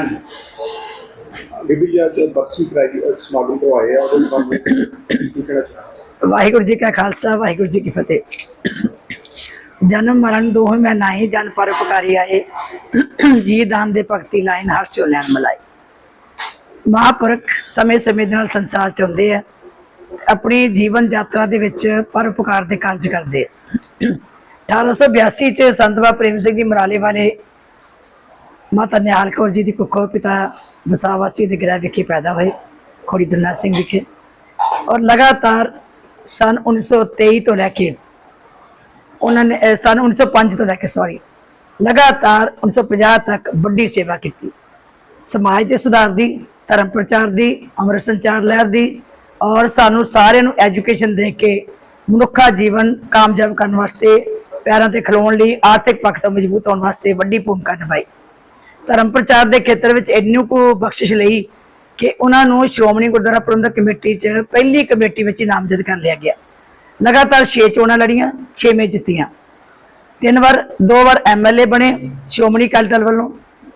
ਹਾਂਜੀ। ਬੀਬੀ ਜੀ ਅੱਜ ਬਖਸ਼ੀ ਕਰਾਈ ਸਮਾਗਮ ਤੋਂ ਆਏ ਆ ਉਹਦੇ ਬਾਰੇ ਕੀ ਕਹਿਣਾ ਚਾਹੁੰਦੇ ਵਾਹਿਗੁਰੂ ਜੀ ਕਾ ਖਾਲਸਾ ਵਾਹਿਗੁਰੂ ਜੀ ਕੀ ਫਤਿਹ। ਜਨਮ ਮਰਨ ਦੋਹ ਮੈਂ ਨਾਹੀ ਜਨ ਪਰਉਪਕਾਰੀ ਆਏ। ਜੀ ਦਾਨ ਦੇ ਭਗਤੀ ਲਾਇਨ ਹਰ ਸਿਓ ਲੈਣ ਮਲਾਈ। ਮਹਾਂਪੁਰਖ ਸਮੇਂ ਸਮੇਂ ਦੇ ਨਾਲ ਸੰਸਾਰ ਚ ਹੁੰਦੇ ਆ। ਆਪਣੀ ਜੀਵਨ ਯਾਤਰਾ ਦੇ ਵਿੱਚ ਪਰਉਪਕਾਰ ਦੇ ਕਾਰਜ ਕਰਦੇ ਆ। 1882 ਚ ਸੰਤ ਬਾਬਾ ਪ੍ਰੇਮ ਸਿੰਘ ਜੀ ਮਰਾਲੇ ਵਾਲੇ ਮਾਤਾ ਨਿਹਾਲ ਕੌਰ ਜੀ ਦੀ ਕੁੱਖੋਂ ਪਿਤਾ ਬਸਾਵਾਸੀ ਦੇ ਗ੍ਰਹਿ ਵਿਖੇ ਪੈਦਾ ਹੋਏ, ਖੋੜੀ ਦੁਨਾ ਸਿੰਘ ਵਿਖੇ। ਔਰ ਲਗਾਤਾਰ ਸਨ 1923 ਤੋਂ ਲੈ ਕੇ ਉਹਨਾਂ ਨੇ, ਅਹ ਸਨ 1905 ਤੋਂ ਲੈ ਕੇ ਸੌਰੀ ਲਗਾਤਾਰ 1950 ਤੱਕ ਵੱਡੀ ਸੇਵਾ ਕੀਤੀ। ਸਮਾਜ ਦੇ ਸੁਧਾਰ ਦੀ, ਧਰਮ ਪ੍ਰਚਾਰ ਦੀ, ਅੰਮ੍ਰਿਤ ਸੰਚਾਰ ਲਹਿਰ ਦੀ ਔਰ ਸਾਨੂੰ ਸਾਰਿਆਂ ਨੂੰ ਐਜੂਕੇਸ਼ਨ ਦੇ ਕੇ ਮਨੁੱਖਾ ਜੀਵਨ ਕਾਮਯਾਬ ਕਰਨ ਵਾਸਤੇ, ਪੈਰਾਂ ਤੇ ਖਲੋਣ ਲਈ ਆਰਥਿਕ ਪੱਖ ਤੋਂ ਮਜ਼ਬੂਤ ਹੋਣ ਵਾਸਤੇ ਵੱਡੀ ਭੂਮਿਕਾ ਨਿਭਾਈ। ਧਰਮ ਪ੍ਰਚਾਰ ਦੇ ਖੇਤਰ ਵਿੱਚ ਇੰਨੀ ਕੁ ਬਖਸ਼ਿਸ਼ ਲਈ ਕਿ ਉਹਨਾਂ ਨੂੰ ਸ਼੍ਰੋਮਣੀ ਗੁਰਦੁਆਰਾ ਪ੍ਰਬੰਧਕ ਕਮੇਟੀ 'ਚ ਪਹਿਲੀ ਕਮੇਟੀ ਵਿੱਚ ਨਾਮਜ਼ਦ ਕਰ ਲਿਆ ਗਿਆ। ਲਗਾਤਾਰ 6 ਚੋਣਾਂ ਲੜੀਆਂ 6ਵੇਂ ਜਿੱਤੀਆਂ। ਤਿੰਨ ਵਾਰ, ਦੋ ਵਾਰ ਐਮਐਲਏ ਬਣੇ ਸ਼੍ਰੋਮਣੀ ਅਕਾਲੀ ਦਲ ਵੱਲੋਂ।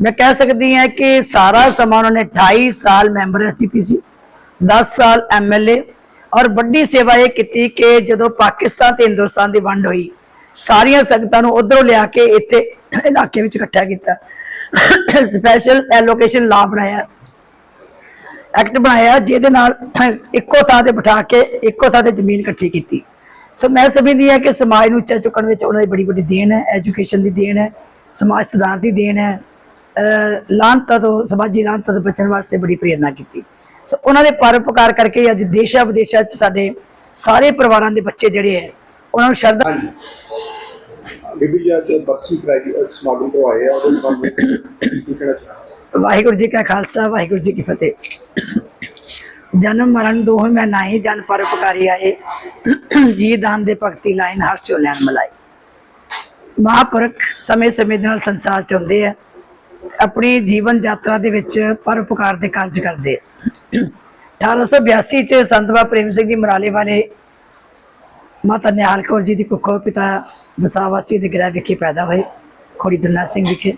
ਮੈਂ ਕਹਿ ਸਕਦੀ ਹਾਂ ਕਿ ਸਾਰਾ ਸਮਾਂ ਉਹਨਾਂ ਨੇ 28 ਸਾਲ ਮੈਂਬਰ ਐਸਜੀਪੀਸੀ 10 ਸਾਲ ਐਮਐਲਏ ਔਰ ਵੱਡੀ ਸੇਵਾ ਇਹ ਕੀਤੀ ਕਿ ਜਦੋਂ ਪਾਕਿਸਤਾਨ ਤੇ ਹਿੰਦੁਸਤਾਨ ਦੀ ਵੰਡ ਹੋਈ, ਸਾਰੀਆਂ ਸੰਗਤਾਂ ਨੂੰ ਉਧਰੋਂ ਲਿਆ ਕੇ ਇੱਥੇ ਇਲਾਕੇ ਵਿੱਚ ਇਕੱਠਾ ਕੀਤਾ। ਸਪੈਸ਼ਲ ਐਲੋਕੇਸ਼ਨ ਲਾ ਬਣਾਇਆ। ਐਕਟ ਬਣਾਇਆ, ਜਿਹਦੇ ਨਾਲ ਇੱਕੋ ਥਾਂ ਤੇ ਬਿਠਾ ਕੇ ਇੱਕੋ ਥਾਂ ਤੇ ਜ਼ਮੀਨ ਇਕੱਠੀ ਕੀਤੀ। ਸੋ ਮੈਂ ਸਮਝਦੀ ਹਾਂ ਕਿ ਸਮਾਜ ਨੂੰ ਉੱਚਾ ਚੁੱਕਣ ਵਿੱਚ ਉਹਨਾਂ ਦੀ ਬੜੀ ਵੱਡੀ ਦੇਣ ਹੈ ਐਜੂਕੇਸ਼ਨ ਦੀ ਦੇਣ ਹੈ, ਸਮਾਜ ਸੁਧਾਰ ਦੀ ਦੇਣ ਹੈ। ਅਹ ਤੋਂ, ਸਮਾਜੀ ਲਾਂਨਤਾਂ ਤੋਂ ਬਚਣ ਵਾਸਤੇ ਬੜੀ ਪ੍ਰੇਰਨਾ ਕੀਤੀ। ਸੋ ਉਹਨਾਂ ਦੇ ਪਰਉਪਕਾਰ ਕਰਕੇ ਅੱਜ ਦੇਸ਼ਾਂ ਵਿਦੇਸ਼ਾਂ 'ਚ ਸਾਡੇ ਸਾਰੇ ਪਰਿਵਾਰਾਂ ਦੇ ਬੱਚੇ ਜਿਹੜੇ ਹੈ, ਉਹਨਾਂ ਨੂੰ ਸ਼ਰਧਾ ਬੀਬੀ ਜੀ, ਅੱਜ ਬਖਸ਼ੀ ਕਰਾਈ ਸਮਾਗਮ ਤੋਂ ਆ, ਉਹਦੇ ਬਾਰੇ ਕੀ ਕਹਿਣਾ ਚਾਹੁੰਦੇ ਵਾਹਿਗੁਰੂ ਜੀ ਕਾ ਖਾਲਸਾ, ਵਾਹਿਗੁਰੂ ਜੀ ਕੀ ਫਤਿਹ। ਜਨਮ ਮਰਨ ਦੋਹ ਮੈਂ ਨਾਹੀ, ਜਨ ਪਰਉਪਕਾਰੀ ਆਏ। ਜੀ ਦਾਨ ਦੇ ਭਗਤੀ ਲਾਇਨ, ਹਰ ਸਿਓ ਲੈਣ ਮਲਾਈ। ਮਹਾਂਪੁਰਖ ਸਮੇਂ ਸਮੇਂ ਦੇ ਨਾਲ ਸੰਸਾਰ ਚ ਹੁੰਦੇ ਆ। ਆਪਣੀ ਜੀਵਨ ਯਾਤਰਾ ਦੇ ਵਿੱਚ ਪਰਉਪਕਾਰ ਦੇ ਕਾਰਜ ਕਰਦੇ ਆ। 1882 ਚ ਸੰਤ ਬਾਬਾ ਪ੍ਰੇਮ ਸਿੰਘ ਜੀ ਮਰਾਲੇ ਵਾਲੇ ਮਾਤਾ ਨਿਹਾਲ ਕੌਰ ਜੀ ਦੀ ਕੁੱਖੋਂ ਪਿਤਾ ਵਸਾਵਾਸੀ ਦੇ ਗ੍ਰਹਿ ਵਿਖੇ ਪੈਦਾ ਹੋਏ, ਖੋੜੀ ਦੁਨਾ ਸਿੰਘ ਵਿਖੇ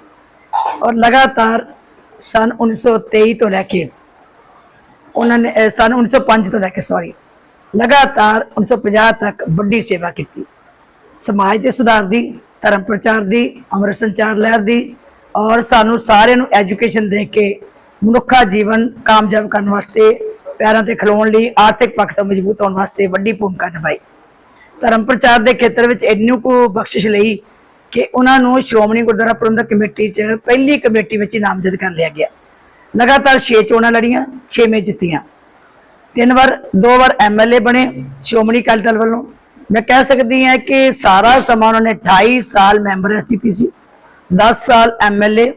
ਔਰ ਲਗਾਤਾਰ ਸਨ 1923 ਤੋਂ ਲੈ ਕੇ ਉਹਨਾਂ ਨੇ, ਅਹ, ਸਨ 1905 ਤੋਂ ਲੈ ਕੇ ਸੌਰੀ ਲਗਾਤਾਰ 1950 ਤੱਕ ਵੱਡੀ ਸੇਵਾ ਕੀਤੀ। ਸਮਾਜ ਦੇ ਸੁਧਾਰ ਦੀ, ਧਰਮ ਪ੍ਰਚਾਰ ਦੀ, ਅੰਮ੍ਰਿਤ ਸੰਚਾਰ ਲਹਿਰ ਦੀ ਔਰ ਸਾਨੂੰ ਸਾਰਿਆਂ ਨੂੰ ਐਜੂਕੇਸ਼ਨ ਦੇ ਕੇ ਮਨੁੱਖਾ ਜੀਵਨ ਕਾਮਯਾਬ ਕਰਨ ਵਾਸਤੇ, ਪੈਰਾਂ ਤੇ ਖਲੋਣ ਲਈ ਆਰਥਿਕ ਪੱਖ ਤੋਂ ਮਜ਼ਬੂਤ ਹੋਣ ਵਾਸਤੇ ਵੱਡੀ ਭੂਮਿਕਾ ਨਿਭਾਈ। ਧਰਮ ਪ੍ਰਚਾਰ ਦੇ ਖੇਤਰ ਵਿੱਚ ਇੰਨੀ ਕੁ ਬਖਸ਼ਿਸ਼ ਲਈ ਕਿ ਉਹਨਾਂ ਨੂੰ ਸ਼੍ਰੋਮਣੀ ਗੁਰਦੁਆਰਾ ਪ੍ਰਬੰਧਕ ਕਮੇਟੀ 'ਚ ਪਹਿਲੀ ਕਮੇਟੀ ਵਿੱਚ ਨਾਮਜ਼ਦ ਕਰ ਲਿਆ ਗਿਆ। ਲਗਾਤਾਰ 6 ਚੋਣਾਂ ਲੜੀਆਂ 6ਵੇਂ ਜਿੱਤੀਆਂ। ਤਿੰਨ ਵਾਰ, ਦੋ ਵਾਰ ਐਮਐਲਏ ਬਣੇ ਸ਼੍ਰੋਮਣੀ ਅਕਾਲੀ ਦਲ ਵੱਲੋਂ। ਮੈਂ ਕਹਿ ਸਕਦੀ ਹਾਂ ਕਿ ਸਾਰਾ ਸਮਾਂ ਉਹਨਾਂ ਨੇ 28 ਸਾਲ ਮੈਂਬਰ ਐਸਜੀਪੀਸੀ 10 ਸਾਲ ਐਮਐਲਏ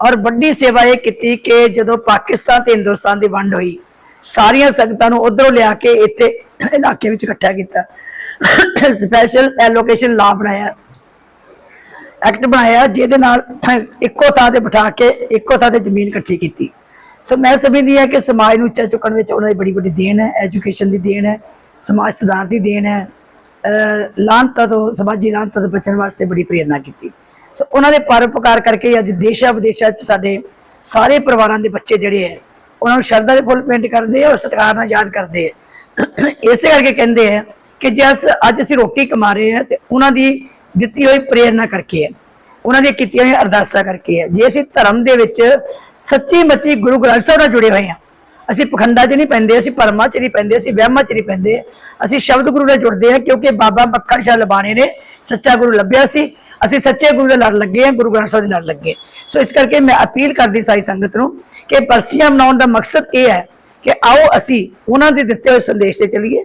ਔਰ ਵੱਡੀ ਸੇਵਾ ਇਹ ਕੀਤੀ ਕਿ ਜਦੋਂ ਪਾਕਿਸਤਾਨ ਤੇ ਹਿੰਦੁਸਤਾਨ ਦੀ ਵੰਡ ਹੋਈ, ਸਾਰੀਆਂ ਸੰਗਤਾਂ ਨੂੰ ਉਧਰੋਂ ਲਿਆ ਕੇ ਇੱਥੇ ਇਲਾਕੇ ਵਿੱਚ ਇਕੱਠਾ ਕੀਤਾ। ਸਪੈਸ਼ਲ ਐਲੋਕੇਸ਼ਨ ਲਾ ਬਣਾਇਆ। ਐਕਟ ਬਣਾਇਆ, ਜਿਹਦੇ ਨਾਲ ਇੱਕੋ ਥਾਂ ਤੇ ਬਿਠਾ ਕੇ ਇੱਕੋ ਥਾਂ ਤੇ ਜ਼ਮੀਨ ਇਕੱਠੀ ਕੀਤੀ। ਸੋ ਮੈਂ ਸਮਝਦੀ ਹਾਂ ਕਿ ਸਮਾਜ ਨੂੰ ਉੱਚਾ ਚੁੱਕਣ ਵਿੱਚ ਉਹਨਾਂ ਦੀ ਬੜੀ ਵੱਡੀ ਦੇਣ ਹੈ ਐਜੂਕੇਸ਼ਨ ਦੀ ਦੇਣ ਹੈ, ਸਮਾਜ ਸੁਧਾਰ ਦੀ ਦੇਣ ਹੈ। ਅਹ ਤੋਂ, ਸਮਾਜੀ ਲਾਂਨਤਾਂ ਤੋਂ ਬਚਣ ਵਾਸਤੇ ਬੜੀ ਪ੍ਰੇਰਨਾ ਕੀਤੀ। ਸੋ ਉਹਨਾਂ ਦੇ ਪਰਉਪਕਾਰ ਕਰਕੇ ਅੱਜ ਦੇਸ਼ਾਂ ਵਿਦੇਸ਼ਾਂ 'ਚ ਸਾਡੇ ਸਾਰੇ ਪਰਿਵਾਰਾਂ ਦੇ ਬੱਚੇ ਜਿਹੜੇ ਹੈ, ਉਹਨਾਂ ਨੂੰ ਸ਼ਰਧਾ ਦੇ ਫੁੱਲ ਪੇਂਟ ਕਰਦੇ ਆ ਔਰ ਸਤਿਕਾਰ ਨਾਲ ਯਾਦ ਕਰਦੇ ਆ ਇਸੇ ਕਰਕੇ ਕਹਿੰਦੇ ਆ ਕਿ ਜੇ ਅਸ- ਅੱਜ ਅਸੀਂ ਰੋਟੀ ਕਮਾ ਰਹੇ ਹਾਂ ਤੇ ਉਹਨਾਂ ਦੀ ਦਿੱਤੀ ਹੋਈ ਪ੍ਰੇਰਨਾ ਕਰਕੇ ਹੈ। ਉਹਨਾਂ ਦੀਆਂ ਕੀਤੀਆਂ ਹੋਈਆਂ ਅਰਦਾਸਾਂ ਕਰਕੇ ਹੈ। ਜੇ ਅਸੀਂ ਧਰਮ ਦੇ ਵਿੱਚ ਸੱਚੀ ਮੱਚੀ ਗੁਰੂ ਗ੍ਰੰਥ ਸਾਹਿਬ ਨਾਲ ਜੁੜੇ ਹੋਏ ਹਾਂ, ਅਸੀਂ ਪਖੰਡਾਂ 'ਚ ਨਹੀਂ ਪੈਂਦੇ, ਅਸੀਂ ਪਰਮਾਂ 'ਚ ਨਹੀਂ ਪੈਂਦੇ, ਅਸੀਂ ਵਹਿਮਾਂ 'ਚ ਨਹੀਂ ਪੈਂਦੇ, ਅਸੀਂ ਸ਼ਬਦ ਗੁਰੂ ਨਾਲ ਜੁੜਦੇ ਹਾਂ ਕਿਉਂਕਿ ਬਾਬਾ ਮੱਖਣ ਸ਼ਾਹ ਲਬਾਣੇ ਨੇ ਸੱਚਾ ਗੁਰੂ ਲੱਭਿਆ ਸੀ। ਅਸੀਂ ਸੱਚੇ ਗੁਰੂ ਦੇ ਲੜ ਲੱਗੇ ਹਾਂ, ਗੁਰੂ ਗ੍ਰੰਥ ਸਾਹਿਬ ਦੇ ਲੜ ਲੱਗੇ ਸੋ ਇਸ ਕਰਕੇ ਮੈਂ ਅਪੀਲ ਕਰਦੀ ਸਾਰੀ ਸੰਗਤ ਨੂੰ ਕਿ ਬਰਸੀਆਂ ਮਨਾਉਣ ਦਾ ਮਕਸਦ ਇਹ ਹੈ ਕਿ ਆਓ ਅਸੀਂ ਉਹਨਾਂ ਦੇ ਦਿੱਤੇ ਹੋਏ ਸੰਦੇਸ਼ ਤੇ ਚੱਲੀਏ।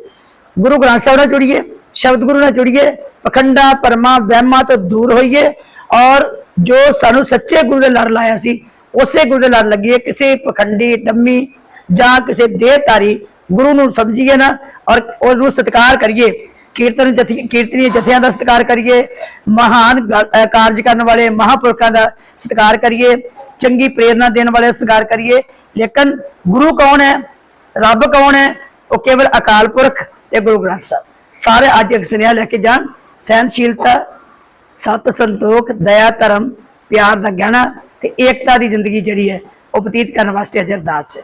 ਗੁਰੂ ਗ੍ਰੰਥ ਸਾਹਿਬ ਨਾਲ ਜੁੜੀਏ, ਸ਼ਬਦ ਗੁਰੂ ਨਾਲ ਜੁੜੀਏ, ਪਖੰਡਾ, ਪਰਮਾ, ਵਹਿਮਾਂ ਤੋਂ ਦੂਰ ਹੋਈਏ ਔਰ ਜੋ ਸਾਨੂੰ ਸੱਚੇ ਗੁਰੂ ਦੇ ਲੜ ਲਾਇਆ ਸੀ, ਉਸੇ ਗੁਰੂ ਦੇ ਲੜ ਲੱਗੀਏ। ਕਿਸੇ ਪਖੰਡੀ, ਡੰਮੀ ਜਾਂ ਕਿਸੇ ਦੇਹਧਾਰੀ ਗੁਰੂ ਨੂੰ ਸਮਝੀਏ ਨਾ ਔਰ ਉਹਨੂੰ ਸਤਿਕਾਰ ਕਰੀਏ। ਕੀਰਤਨ ਜਥੀ ਕੀਰਤਨੀ ਜਥਿਆਂ ਦਾ ਸਤਿਕਾਰ ਕਰੀਏ, ਮਹਾਨ ਕਾਰਜ ਕਰਨ ਵਾਲੇ ਮਹਾਪੁਰਖਾਂ ਦਾ ਸਤਿਕਾਰ ਕਰੀਏ, ਚੰਗੀ ਪ੍ਰੇਰਣਾ ਦੇਣ ਵਾਲੇ ਸਤਿਕਾਰ ਕਰੀਏ। ਲੇਕਿਨ ਗੁਰੂ ਕੌਣ ਹੈ? ਰੱਬ ਕੌਣ ਹੈ? ਉਹ ਕੇਵਲ ਅਕਾਲ ਪੁਰਖ ਤੇ ਗੁਰੂ ਗ੍ਰੰਥ ਸਾਹਿਬ। ਸਾਰੇ ਅੱਜ ਇੱਕ ਸੁਨੇਹਾ ਲੈ ਕੇ ਜਾਣ। ਸਹਿਨਸ਼ੀਲਤਾ ਸਤ ਸੰਤੋਖ, ਦਇਆ, ਧਰਮ, ਪਿਆਰ ਦਾ ਗਹਿਣਾ ਤੇ ਏਕਤਾ ਦੀ ਜ਼ਿੰਦਗੀ ਜਿਹੜੀ ਹੈ, ਉਹ ਬਤੀਤ ਕਰਨ ਵਾਸਤੇ ਅੱਜ ਅਰਦਾਸ ਹੈ।